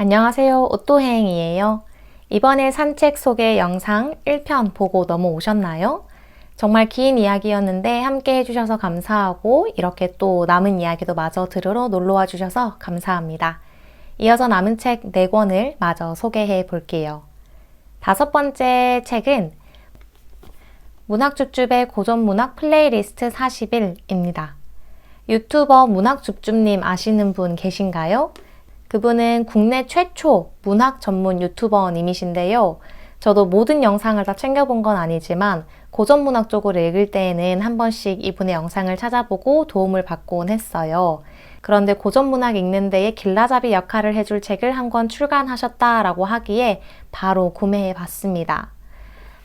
안녕하세요. 오또행이에요. 이번에 산책 소개 영상 1편 보고 넘어오셨나요? 정말 긴 이야기였는데 함께 해주셔서 감사하고 이렇게 또 남은 이야기도 마저 들으러 놀러와 주셔서 감사합니다. 이어서 남은 책 4권을 마저 소개해 볼게요. 다섯 번째 책은 문학줍줍의 고전문학 플레이리스트 40일입니다. 유튜버 문학줍줍님 아시는 분 계신가요? 그분은 국내 최초 문학 전문 유튜버님이신데요. 저도 모든 영상을 다 챙겨본 건 아니지만 고전 문학 쪽으로 읽을 때에는 한 번씩 이분의 영상을 찾아보고 도움을 받곤 했어요. 그런데 고전 문학 읽는 데에 길라잡이 역할을 해줄 책을 한 권 출간하셨다라고 하기에 바로 구매해 봤습니다.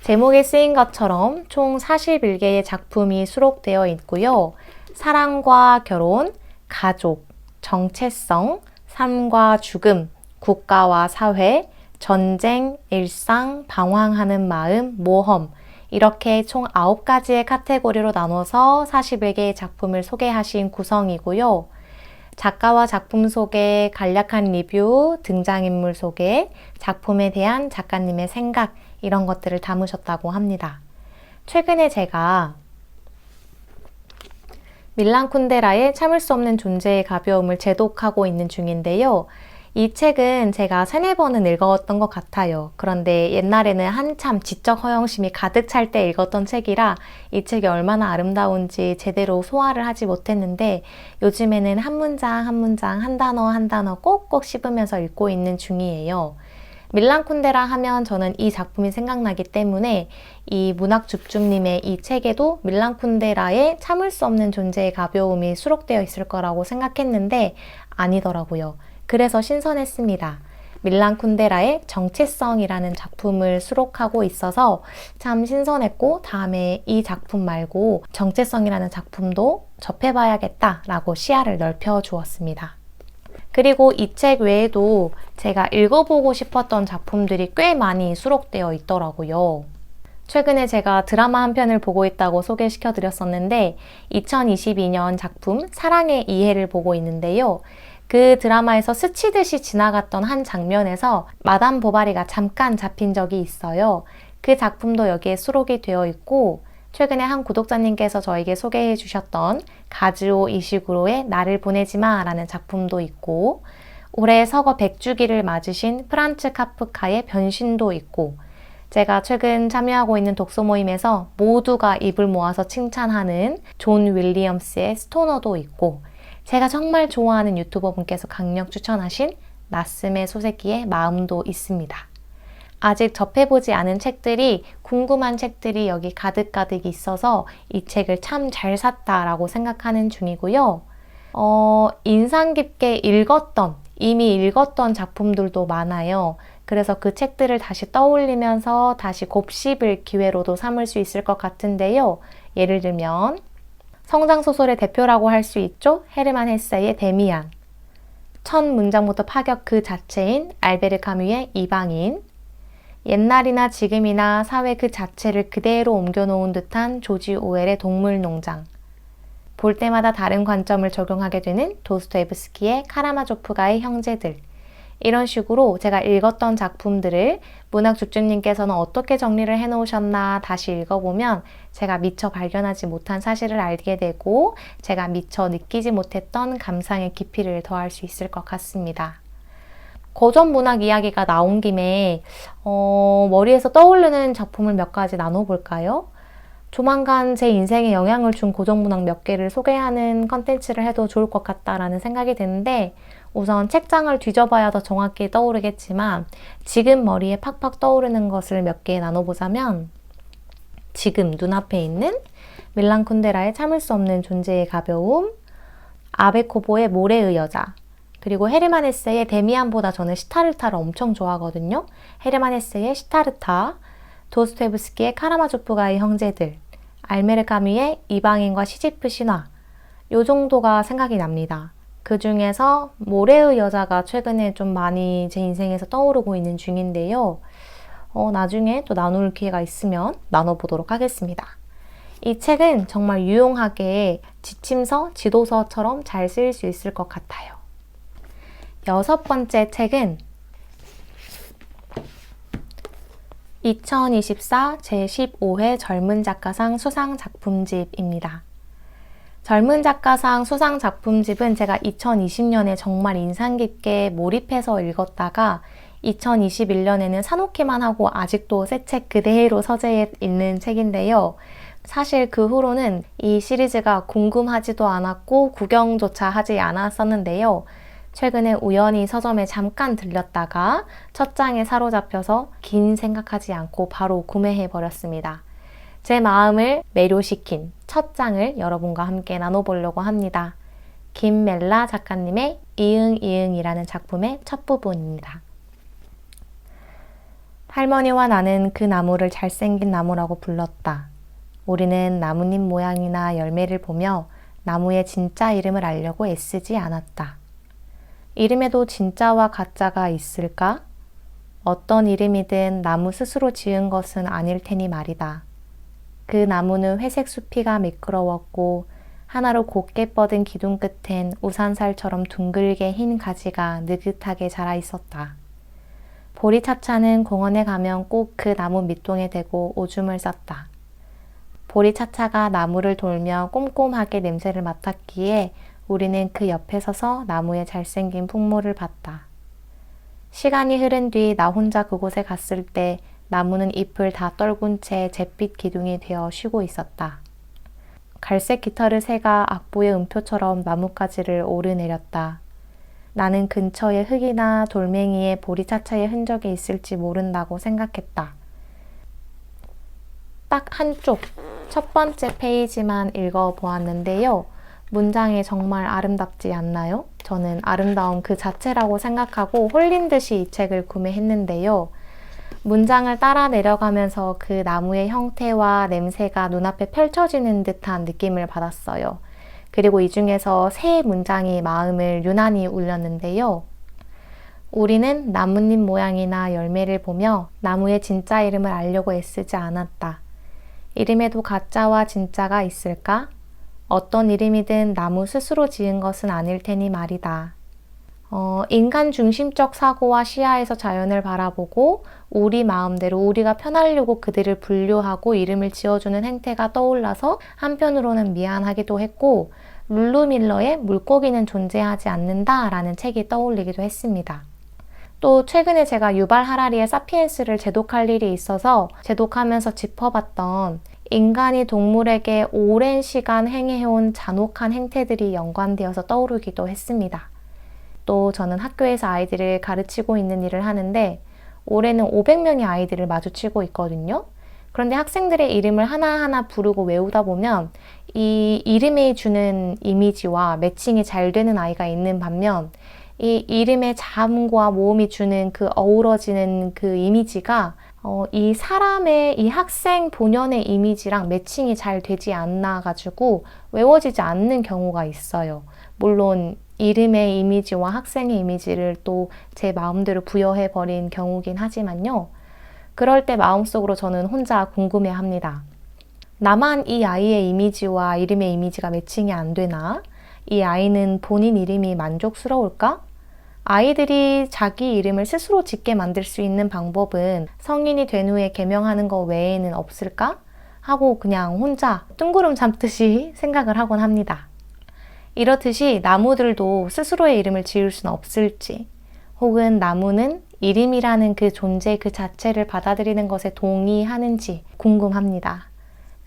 제목에 쓰인 것처럼 총 41개의 작품이 수록되어 있고요. 사랑과 결혼, 가족, 정체성, 삶과 죽음, 국가와 사회, 전쟁, 일상, 방황하는 마음, 모험, 이렇게 총 9가지의 카테고리로 나눠서 41개의 작품을 소개하신 구성이고요. 작가와 작품 소개, 간략한 리뷰, 등장인물 소개, 작품에 대한 작가님의 생각, 이런 것들을 담으셨다고 합니다. 최근에 제가 밀란 쿤데라의 참을 수 없는 존재의 가벼움을 제독하고 있는 중인데요. 이 책은 제가 세네 번은 읽었던 것 같아요. 그런데 옛날에는 한참 지적 허영심이 가득 찰 때 읽었던 책이라 이 책이 얼마나 아름다운지 제대로 소화를 하지 못했는데 요즘에는 한 문장 한 문장 한 단어 한 단어 꼭꼭 씹으면서 읽고 있는 중이에요. 밀란 쿤데라 하면 저는 이 작품이 생각나기 때문에 이 문학 줍줍님의 이 책에도 밀란 쿤데라의 참을 수 없는 존재의 가벼움이 수록되어 있을 거라고 생각했는데 아니더라고요. 그래서 신선했습니다. 밀란 쿤데라의 정체성이라는 작품을 수록하고 있어서 참 신선했고 다음에 이 작품 말고 정체성이라는 작품도 접해봐야겠다라고 시야를 넓혀 주었습니다. 그리고 이 책 외에도 제가 읽어보고 싶었던 작품들이 꽤 많이 수록되어 있더라고요. 최근에 제가 드라마 한 편을 보고 있다고 소개시켜 드렸었는데 2022년 작품 사랑의 이해를 보고 있는데요. 그 드라마에서 스치듯이 지나갔던 한 장면에서 마담 보바리가 잠깐 잡힌 적이 있어요. 그 작품도 여기에 수록이 되어 있고 최근에 한 구독자님께서 저에게 소개해 주셨던 가즈오 이시구로의 나를 보내지 마 라는 작품도 있고 올해 서거 100주기를 맞으신 프란츠 카프카의 변신도 있고 제가 최근 참여하고 있는 독서 모임에서 모두가 입을 모아서 칭찬하는 존 윌리엄스의 스토너도 있고 제가 정말 좋아하는 유튜버 분께서 강력 추천하신 나스의 소세기의 마음도 있습니다. 아직 접해보지 않은 책들이 궁금한 책들이 여기 가득가득 있어서 이 책을 참 잘 샀다라고 생각하는 중이고요. 어, 인상 깊게 읽었던, 이미 읽었던 작품들도 많아요. 그래서 그 책들을 다시 떠올리면서 다시 곱씹을 기회로도 삼을 수 있을 것 같은데요. 예를 들면, 성장소설의 대표라고 할 수 있죠. 헤르만 헤세의 데미안. 첫 문장부터 파격 그 자체인 알베르 카뮤의 이방인. 옛날이나 지금이나 사회 그 자체를 그대로 옮겨놓은 듯한 조지 오웰의 동물농장. 볼 때마다 다른 관점을 적용하게 되는 도스토에브스키의 카라마조프가의 형제들. 이런 식으로 제가 읽었던 작품들을 문학 주주님께서는 어떻게 정리를 해 놓으셨나 다시 읽어보면 제가 미처 발견하지 못한 사실을 알게 되고 제가 미처 느끼지 못했던 감상의 깊이를 더할 수 있을 것 같습니다. 고전 문학 이야기가 나온 김에 어, 머리에서 떠오르는 작품을 몇 가지 나눠볼까요? 조만간 제 인생에 영향을 준 고전 문학 몇 개를 소개하는 컨텐츠를 해도 좋을 것 같다라는 생각이 드는데 우선 책장을 뒤져봐야 더 정확히 떠오르겠지만 지금 머리에 팍팍 떠오르는 것을 몇 개 나눠보자면 지금 눈앞에 있는 밀란 쿤데라의 참을 수 없는 존재의 가벼움, 아베코보의 모래의 여자, 그리고 헤르만 헤세의 데미안보다 저는 시타르타를 엄청 좋아하거든요. 헤르만 헤세의 시타르타, 도스토옙스키의 카라마조프가의 형제들, 알메르 카미의 이방인과 시지프 신화, 요 정도가 생각이 납니다. 그 중에서 모래의 여자가 최근에 좀 많이 제 인생에서 떠오르고 있는 중인데요. 어, 나중에 또 나눌 기회가 있으면 나눠보도록 하겠습니다. 이 책은 정말 유용하게 지침서, 지도서처럼 잘 쓰일 수 있을 것 같아요. 여섯 번째 책은 2024 제15회 젊은 작가상 수상 작품집입니다. 젊은 작가상 수상 작품집은 제가 2020년에 정말 인상 깊게 몰입해서 읽었다가 2021년에는 사놓기만 하고 아직도 새 책 그대로 서재에 있는 책인데요. 사실 그 후로는 이 시리즈가 궁금하지도 않았고 구경조차 하지 않았었는데요. 최근에 우연히 서점에 잠깐 들렸다가 첫 장에 사로잡혀서 긴 생각하지 않고 바로 구매해 버렸습니다. 제 마음을 매료시킨 첫 장을 여러분과 함께 나눠보려고 합니다. 김멜라 작가님의 이응이응이라는 작품의 첫 부분입니다. 할머니와 나는 그 나무를 잘생긴 나무라고 불렀다. 우리는 나뭇잎 모양이나 열매를 보며 나무의 진짜 이름을 알려고 애쓰지 않았다. 이름에도 진짜와 가짜가 있을까? 어떤 이름이든 나무 스스로 지은 것은 아닐 테니 말이다. 그 나무는 회색 수피가 미끄러웠고 하나로 곱게 뻗은 기둥 끝엔 우산살처럼 둥글게 흰 가지가 느긋하게 자라 있었다. 보리차차는 공원에 가면 꼭 그 나무 밑동에 대고 오줌을 쌌다. 보리차차가 나무를 돌며 꼼꼼하게 냄새를 맡았기에 우리는 그 옆에 서서 나무의 잘생긴 풍모를 봤다. 시간이 흐른 뒤 나 혼자 그곳에 갔을 때 나무는 잎을 다 떨군 채 잿빛 기둥이 되어 쉬고 있었다. 갈색 깃털의 새가 악보의 음표처럼 나뭇가지를 오르내렸다. 나는 근처에 흙이나 돌멩이에 보리차차의 흔적이 있을지 모른다고 생각했다. 딱 한쪽, 첫 번째 페이지만 읽어보았는데요. 문장이 정말 아름답지 않나요? 저는 아름다움 그 자체라고 생각하고 홀린 듯이 이 책을 구매했는데요. 문장을 따라 내려가면서 그 나무의 형태와 냄새가 눈앞에 펼쳐지는 듯한 느낌을 받았어요. 그리고 이 중에서 세 문장이 마음을 유난히 울렸는데요. 우리는 나뭇잎 모양이나 열매를 보며 나무의 진짜 이름을 알려고 애쓰지 않았다. 이름에도 가짜와 진짜가 있을까? 어떤 이름이든 나무 스스로 지은 것은 아닐 테니 말이다. 어, 인간 중심적 사고와 시야에서 자연을 바라보고 우리 마음대로 우리가 편하려고 그들을 분류하고 이름을 지어주는 행태가 떠올라서 한편으로는 미안하기도 했고 룰루 밀러의 물고기는 존재하지 않는다 라는 책이 떠올리기도 했습니다. 또 최근에 제가 유발 하라리의 사피엔스를 제독할 일이 있어서 제독하면서 짚어봤던 인간이 동물에게 오랜 시간 행해온 잔혹한 행태들이 연관되어서 떠오르기도 했습니다. 또 저는 학교에서 아이들을 가르치고 있는 일을 하는데 올해는 500명의 아이들을 마주치고 있거든요. 그런데 학생들의 이름을 하나하나 부르고 외우다 보면 이 이름이 주는 이미지와 매칭이 잘 되는 아이가 있는 반면 이 이름의 자음과 모음이 주는 그 어우러지는 그 이미지가 어, 이 사람의 이 학생 본연의 이미지랑 매칭이 잘 되지 않나 가지고 외워지지 않는 경우가 있어요. 물론 이름의 이미지와 학생의 이미지를 또 제 마음대로 부여해 버린 경우긴 하지만요. 그럴 때 마음속으로 저는 혼자 궁금해 합니다. 나만 이 아이의 이미지와 이름의 이미지가 매칭이 안 되나? 이 아이는 본인 이름이 만족스러울까? 아이들이 자기 이름을 스스로 짓게 만들 수 있는 방법은 성인이 된 후에 개명하는 것 외에는 없을까? 하고 그냥 혼자 뜬구름 잡듯이 생각을 하곤 합니다. 이렇듯이 나무들도 스스로의 이름을 지을 수는 없을지, 혹은 나무는 이름이라는 그 존재 그 자체를 받아들이는 것에 동의하는지 궁금합니다.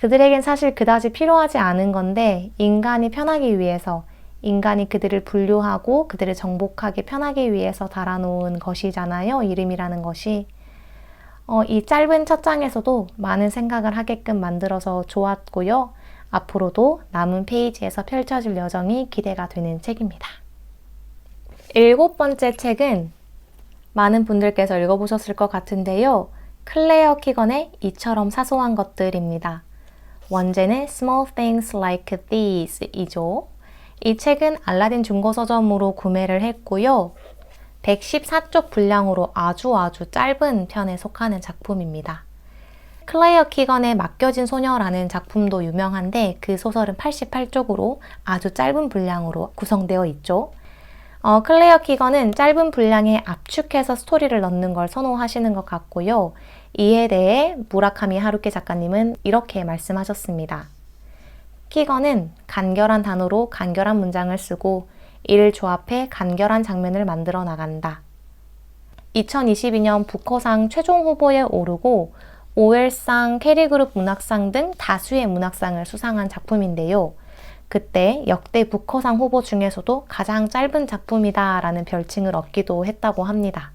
그들에겐 사실 그다지 필요하지 않은 건데 인간이 편하기 위해서 인간이 그들을 분류하고 그들을 정복하기 편하기 위해서 달아놓은 것이잖아요. 이름이라는 것이. 어, 이 짧은 첫 장에서도 많은 생각을 하게끔 만들어서 좋았고요. 앞으로도 남은 페이지에서 펼쳐질 여정이 기대가 되는 책입니다. 일곱 번째 책은 많은 분들께서 읽어보셨을 것 같은데요. 클레어 키건의 이처럼 사소한 것들입니다. 원제는 Small Things Like These 이죠. 이 책은 알라딘 중고 서점으로 구매를 했고요. 114쪽 분량으로 아주 아주 짧은 편에 속하는 작품입니다. 클레어 키건의 맡겨진 소녀라는 작품도 유명한데 그 소설은 88쪽으로 아주 짧은 분량으로 구성되어 있죠. 어, 클레어 키건은 짧은 분량에 압축해서 스토리를 넣는 걸 선호하시는 것 같고요. 이에 대해 무라카미 하루키 작가님은 이렇게 말씀하셨습니다. 키건은 간결한 단어로 간결한 문장을 쓰고 이를 조합해 간결한 장면을 만들어 나간다. 2022년 부커상 최종 후보에 오르고 오엘상, 캐리그룹 문학상 등 다수의 문학상을 수상한 작품인데요. 그때 역대 부커상 후보 중에서도 가장 짧은 작품이다라는 별칭을 얻기도 했다고 합니다.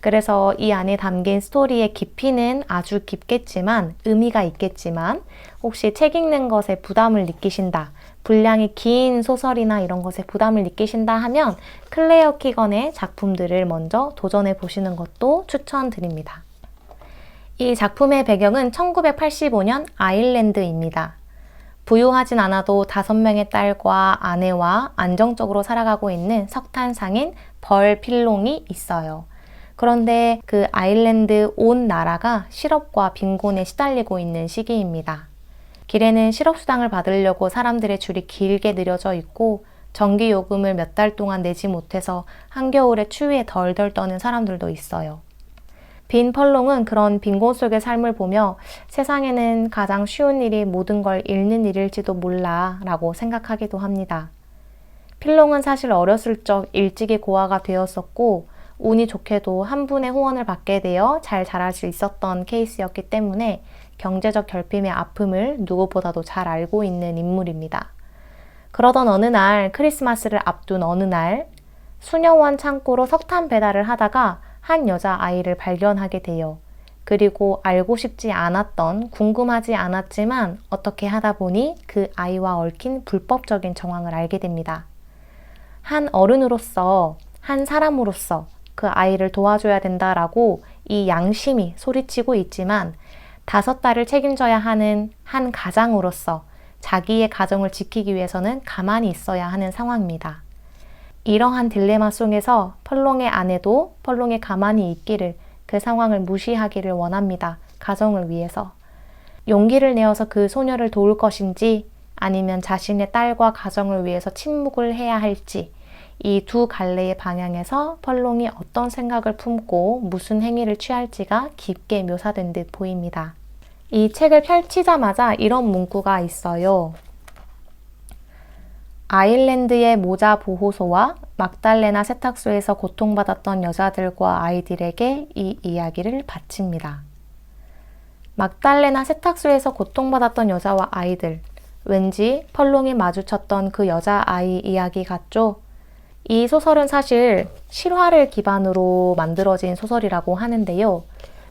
그래서 이 안에 담긴 스토리의 깊이는 아주 깊겠지만 의미가 있겠지만 혹시 책 읽는 것에 부담을 느끼신다. 분량이 긴 소설이나 이런 것에 부담을 느끼신다 하면 클레어 키건의 작품들을 먼저 도전해 보시는 것도 추천드립니다. 이 작품의 배경은 1985년 아일랜드입니다. 부유하진 않아도 다섯 명의 딸과 아내와 안정적으로 살아가고 있는 석탄상인 벌 필롱이 있어요. 그런데 그 아일랜드 온 나라가 실업과 빈곤에 시달리고 있는 시기입니다. 길에는 실업수당을 받으려고 사람들의 줄이 길게 늘여져 있고 전기 요금을 몇 달 동안 내지 못해서 한겨울에 추위에 덜덜 떠는 사람들도 있어요. 빈 펄롱은 그런 빈곤 속의 삶을 보며 세상에는 가장 쉬운 일이 모든 걸 잃는 일일지도 몰라 라고 생각하기도 합니다. 필롱은 사실 어렸을 적 일찍이 고아가 되었었고 운이 좋게도 한 분의 후원을 받게 되어 잘 자랄 수 있었던 케이스였기 때문에 경제적 결핍의 아픔을 누구보다도 잘 알고 있는 인물입니다. 그러던 어느 날 크리스마스를 앞둔 어느 날 수녀원 창고로 석탄 배달을 하다가 한 여자 아이를 발견하게 돼요. 그리고 알고 싶지 않았던, 궁금하지 않았지만 어떻게 하다 보니 그 아이와 얽힌 불법적인 정황을 알게 됩니다. 한 어른으로서, 한 사람으로서 그 아이를 도와줘야 된다라고 이 양심이 소리치고 있지만 다섯 달을 책임져야 하는 한 가장으로서 자기의 가정을 지키기 위해서는 가만히 있어야 하는 상황입니다. 이러한 딜레마 속에서 펄롱의 아내도 펄롱에 가만히 있기를 그 상황을 무시하기를 원합니다. 가정을 위해서. 용기를 내어서 그 소녀를 도울 것인지 아니면 자신의 딸과 가정을 위해서 침묵을 해야 할지 이 두 갈래의 방향에서 펄롱이 어떤 생각을 품고 무슨 행위를 취할지가 깊게 묘사된 듯 보입니다. 이 책을 펼치자마자 이런 문구가 있어요. 아일랜드의 모자 보호소와 막달레나 세탁소에서 고통받았던 여자들과 아이들에게 이 이야기를 바칩니다. 막달레나 세탁소에서 고통받았던 여자와 아이들, 왠지 펄롱이 마주쳤던 그 여자 아이 이야기 같죠? 이 소설은 사실 실화를 기반으로 만들어진 소설이라고 하는데요.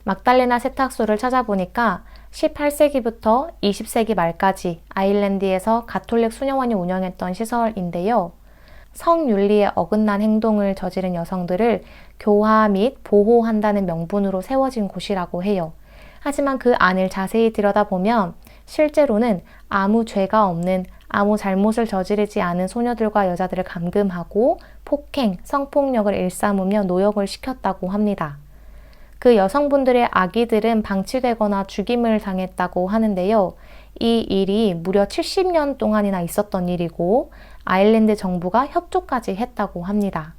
막달레나 세탁소를 찾아보니까 18세기부터 20세기 말까지 아일랜드에서 가톨릭 수녀원이 운영했던 시설인데요. 성윤리에 어긋난 행동을 저지른 여성들을 교화 및 보호한다는 명분으로 세워진 곳이라고 해요. 하지만 그 안을 자세히 들여다보면 실제로는 아무 죄가 없는 아무 잘못을 저지르지 않은 소녀들과 여자들을 감금하고 폭행, 성폭력을 일삼으며 노역을 시켰다고 합니다. 그 여성분들의 아기들은 방치되거나 죽임을 당했다고 하는데요. 이 일이 무려 70년 동안이나 있었던 일이고 아일랜드 정부가 협조까지 했다고 합니다.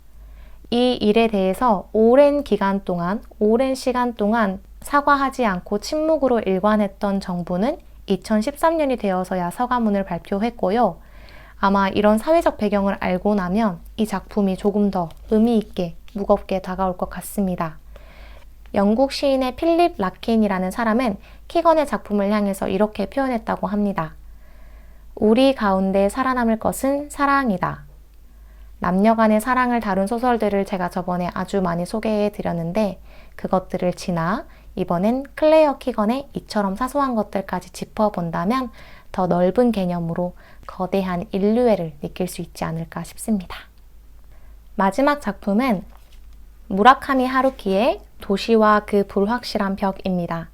이 일에 대해서 오랜 기간 동안, 오랜 시간 동안 사과하지 않고 침묵으로 일관했던 정부는 2013년이 되어서야 서가문을 발표했고요. 아마 이런 사회적 배경을 알고 나면 이 작품이 조금 더 의미 있게 무겁게 다가올 것 같습니다. 영국 시인의 필립 라킨이라는 사람은 키건의 작품을 향해서 이렇게 표현했다고 합니다. 우리 가운데 살아남을 것은 사랑이다. 남녀 간의 사랑을 다룬 소설들을 제가 저번에 아주 많이 소개해 드렸는데 그것들을 지나 이번엔 클레어 키건의 이처럼 사소한 것들까지 짚어본다면 더 넓은 개념으로 거대한 인류애를 느낄 수 있지 않을까 싶습니다. 마지막 작품은 무라카미 하루키의 도시와 그 불확실한 벽입니다.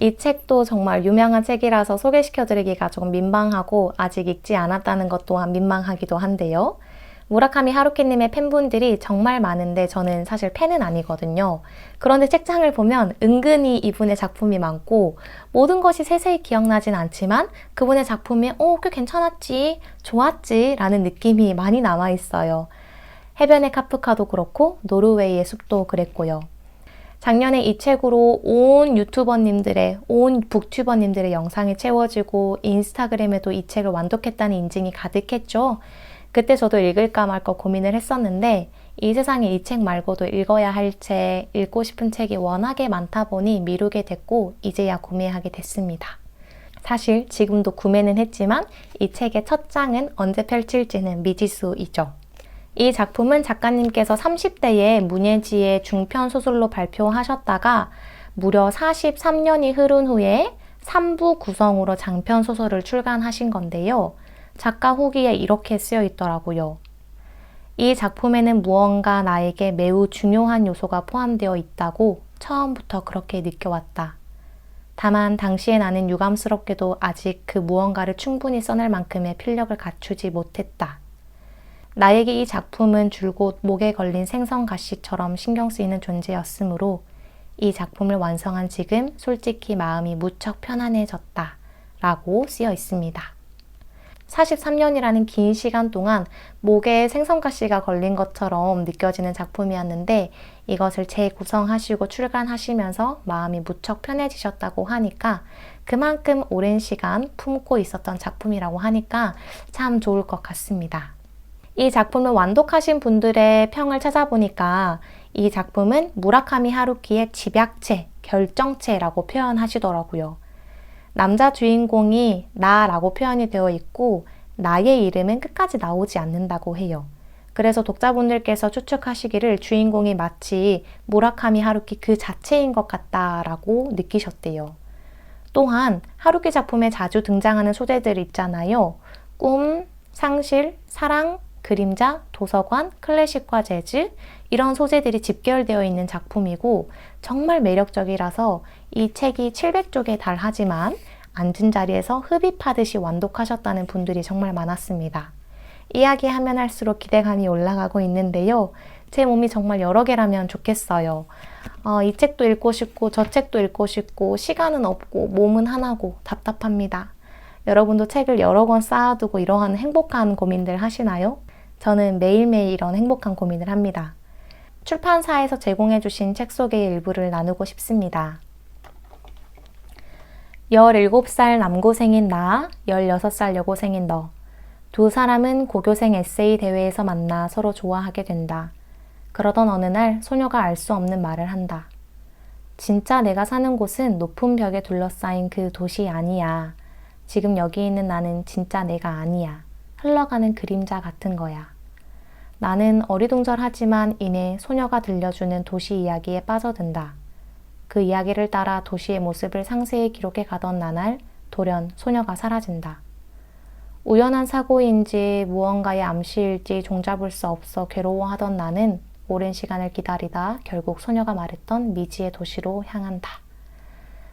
이 책도 정말 유명한 책이라서 소개시켜드리기가 조금 민망하고 아직 읽지 않았다는 것 또한 민망하기도 한데요. 무라카미 하루키님의 팬분들이 정말 많은데 저는 사실 팬은 아니거든요. 그런데 책장을 보면 은근히 이분의 작품이 많고 모든 것이 세세히 기억나진 않지만 그분의 작품이 어, 꽤 괜찮았지, 좋았지 라는 느낌이 많이 남아있어요. 해변의 카프카도 그렇고 노르웨이의 숲도 그랬고요. 작년에 이 책으로 온 유튜버님들의, 온 북튜버님들의 영상이 채워지고 인스타그램에도 이 책을 완독했다는 인증이 가득했죠. 그때 저도 읽을까 말까 고민을 했었는데 이 세상에 이 책 말고도 읽어야 할 책, 읽고 싶은 책이 워낙에 많다 보니 미루게 됐고 이제야 구매하게 됐습니다. 사실 지금도 구매는 했지만 이 책의 첫 장은 언제 펼칠지는 미지수이죠. 이 작품은 작가님께서 30대에 문예지의 중편 소설로 발표하셨다가 무려 43년이 흐른 후에 3부 구성으로 장편 소설을 출간하신 건데요. 작가 후기에 이렇게 쓰여 있더라고요. 이 작품에는 무언가 나에게 매우 중요한 요소가 포함되어 있다고 처음부터 그렇게 느껴왔다. 다만 당시에 나는 유감스럽게도 아직 그 무언가를 충분히 써낼 만큼의 필력을 갖추지 못했다. 나에게 이 작품은 줄곧 목에 걸린 생선 가시처럼 신경 쓰이는 존재였으므로 이 작품을 완성한 지금 솔직히 마음이 무척 편안해졌다. 라고 쓰여 있습니다. 43년이라는 긴 시간 동안 목에 생선가시가 걸린 것처럼 느껴지는 작품이었는데 이것을 재구성하시고 출간하시면서 마음이 무척 편해지셨다고 하니까 그만큼 오랜 시간 품고 있었던 작품이라고 하니까 참 좋을 것 같습니다. 이 작품을 완독하신 분들의 평을 찾아보니까 이 작품은 무라카미 하루키의 집약체, 결정체라고 표현하시더라고요. 남자 주인공이 나라고 표현이 되어 있고 나의 이름은 끝까지 나오지 않는다고 해요. 그래서 독자분들께서 추측하시기를 주인공이 마치 무라카미 하루키 그 자체인 것 같다라고 느끼셨대요. 또한 하루키 작품에 자주 등장하는 소재들 있잖아요. 꿈, 상실, 사랑, 그림자, 도서관, 클래식과 재즈 이런 소재들이 집결되어 있는 작품이고 정말 매력적이라서 이 책이 700쪽에 달하지만 앉은 자리에서 흡입하듯이 완독하셨다는 분들이 정말 많았습니다. 이야기하면 할수록 기대감이 올라가고 있는데요. 제 몸이 정말 여러 개라면 좋겠어요. 어, 이 책도 읽고 싶고 저 책도 읽고 싶고 시간은 없고 몸은 하나고 답답합니다. 여러분도 책을 여러 권 쌓아두고 이러한 행복한 고민들 하시나요? 저는 매일매일 이런 행복한 고민을 합니다. 출판사에서 제공해주신 책 속의 일부를 나누고 싶습니다. 17살 남고생인 나, 16살 여고생인 너. 두 사람은 고교생 에세이 대회에서 만나 서로 좋아하게 된다. 그러던 어느 날 소녀가 알 수 없는 말을 한다. 진짜 내가 사는 곳은 높은 벽에 둘러싸인 그 도시 아니야. 지금 여기 있는 나는 진짜 내가 아니야. 흘러가는 그림자 같은 거야. 나는 어리둥절하지만 이내 소녀가 들려주는 도시 이야기에 빠져든다. 그 이야기를 따라 도시의 모습을 상세히 기록해 가던 나날 돌연 소녀가 사라진다. 우연한 사고인지 무언가의 암시일지 종잡을 수 없어 괴로워하던 나는 오랜 시간을 기다리다 결국 소녀가 말했던 미지의 도시로 향한다.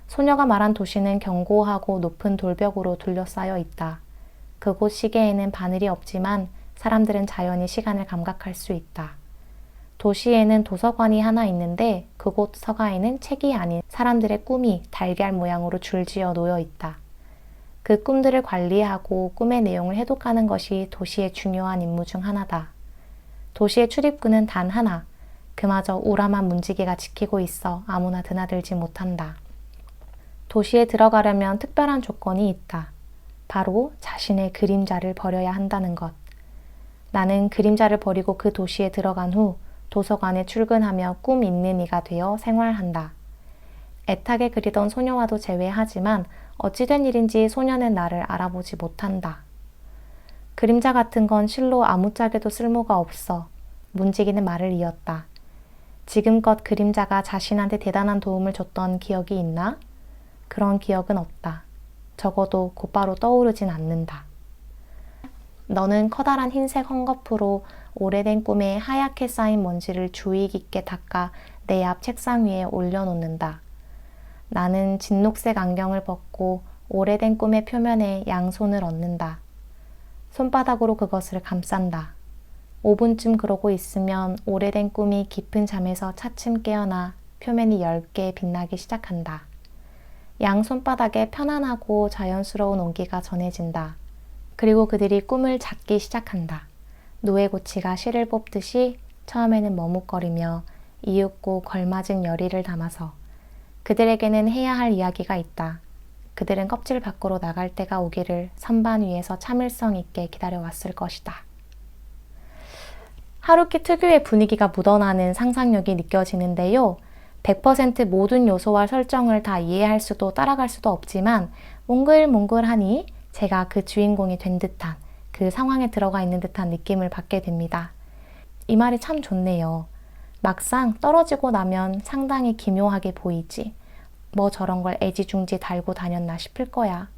소녀가 말한 도시는 견고하고 높은 돌벽으로 둘러싸여 있다. 그곳 시계에는 바늘이 없지만 사람들은 자연히 시간을 감각할 수 있다. 도시에는 도서관이 하나 있는데 그곳 서가에는 책이 아닌 사람들의 꿈이 달걀 모양으로 줄지어 놓여 있다. 그 꿈들을 관리하고 꿈의 내용을 해독하는 것이 도시의 중요한 임무 중 하나다. 도시의 출입구는 단 하나, 그마저 우람한 문지기가 지키고 있어 아무나 드나들지 못한다. 도시에 들어가려면 특별한 조건이 있다. 바로 자신의 그림자를 버려야 한다는 것. 나는 그림자를 버리고 그 도시에 들어간 후 도서관에 출근하며 꿈 있는 이가 되어 생활한다. 애타게 그리던 소녀와도 제외하지만 어찌된 일인지 소녀는 나를 알아보지 못한다. 그림자 같은 건 실로 아무짝에도 쓸모가 없어. 문지기는 말을 이었다. 지금껏 그림자가 자신한테 대단한 도움을 줬던 기억이 있나? 그런 기억은 없다. 적어도 곧바로 떠오르진 않는다. 너는 커다란 흰색 헝겊으로 오래된 꿈에 하얗게 쌓인 먼지를 주의 깊게 닦아 내 앞 책상 위에 올려놓는다. 나는 진녹색 안경을 벗고 오래된 꿈의 표면에 양손을 얹는다. 손바닥으로 그것을 감싼다. 5분쯤 그러고 있으면 오래된 꿈이 깊은 잠에서 차츰 깨어나 표면이 얇게 빛나기 시작한다. 양 손바닥에 편안하고 자연스러운 온기가 전해진다. 그리고 그들이 꿈을 찾기 시작한다. 노에고치가 실을 뽑듯이 처음에는 머뭇거리며 이윽고 걸맞은 열의를 담아서 그들에게는 해야 할 이야기가 있다. 그들은 껍질 밖으로 나갈 때가 오기를 선반 위에서 참을성 있게 기다려왔을 것이다. 하루키 특유의 분위기가 묻어나는 상상력이 느껴지는데요. 100% 모든 요소와 설정을 다 이해할 수도 따라갈 수도 없지만 몽글몽글하니 제가 그 주인공이 된 듯한 그 상황에 들어가 있는 듯한 느낌을 받게 됩니다. 이 말이 참 좋네요. 막상 떨어지고 나면 상당히 기묘하게 보이지. 뭐 저런 걸 애지중지 달고 다녔나 싶을 거야.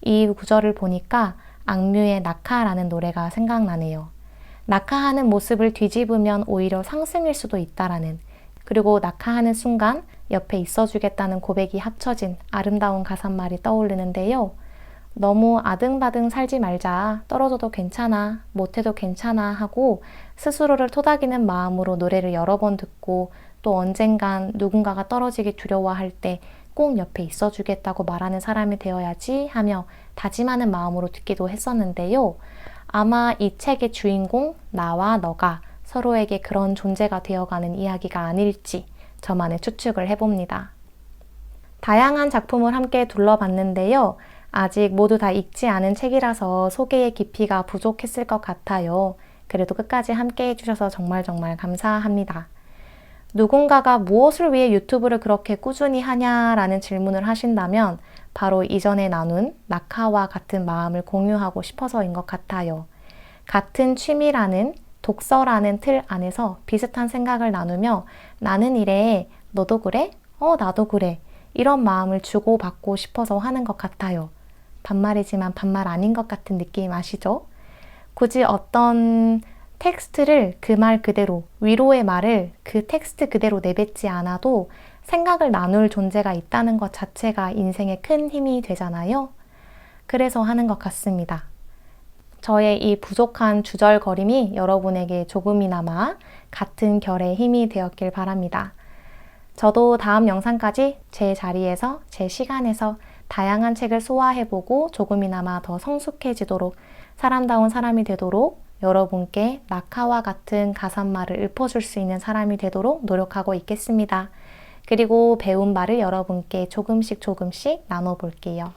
이 구절을 보니까 악뮤의 낙하라는 노래가 생각나네요. 낙하하는 모습을 뒤집으면 오히려 상승일 수도 있다라는 그리고 낙하하는 순간 옆에 있어주겠다는 고백이 합쳐진 아름다운 가사말이 떠오르는데요. 너무 아등바등 살지 말자. 떨어져도 괜찮아. 못해도 괜찮아. 하고 스스로를 토닥이는 마음으로 노래를 여러 번 듣고 또 언젠간 누군가가 떨어지기 두려워할 때 꼭 옆에 있어 주겠다고 말하는 사람이 되어야지 하며 다짐하는 마음으로 듣기도 했었는데요. 아마 이 책의 주인공, 나와 너가 서로에게 그런 존재가 되어가는 이야기가 아닐지 저만의 추측을 해봅니다. 다양한 작품을 함께 둘러봤는데요. 아직 모두 다 읽지 않은 책이라서 소개의 깊이가 부족했을 것 같아요. 그래도 끝까지 함께 해주셔서 정말 정말 감사합니다. 누군가가 무엇을 위해 유튜브를 그렇게 꾸준히 하냐라는 질문을 하신다면 바로 이전에 나눈 낙하와 같은 마음을 공유하고 싶어서인 것 같아요. 같은 취미라는 독서라는 틀 안에서 비슷한 생각을 나누며 나는 이래, 너도 그래? 어, 나도 그래. 이런 마음을 주고받고 싶어서 하는 것 같아요. 반말이지만 반말 아닌 것 같은 느낌 아시죠? 굳이 어떤 텍스트를 그 말 그대로, 위로의 말을 그 텍스트 그대로 내뱉지 않아도 생각을 나눌 존재가 있다는 것 자체가 인생에 큰 힘이 되잖아요. 그래서 하는 것 같습니다. 저의 이 부족한 주절거림이 여러분에게 조금이나마 같은 결의 힘이 되었길 바랍니다. 저도 다음 영상까지 제 자리에서, 제 시간에서 다양한 책을 소화해보고 조금이나마 더 성숙해지도록 사람다운 사람이 되도록 여러분께 낙하와 같은 가사말을 읊어줄 수 있는 사람이 되도록 노력하고 있겠습니다. 그리고 배운 말을 여러분께 조금씩 조금씩 나눠볼게요.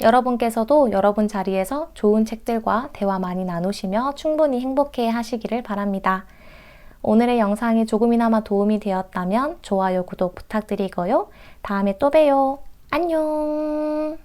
여러분께서도 여러분 자리에서 좋은 책들과 대화 많이 나누시며 충분히 행복해 하시기를 바랍니다. 오늘의 영상이 조금이나마 도움이 되었다면 좋아요, 구독 부탁드리고요. 다음에 또 봬요. 안녕!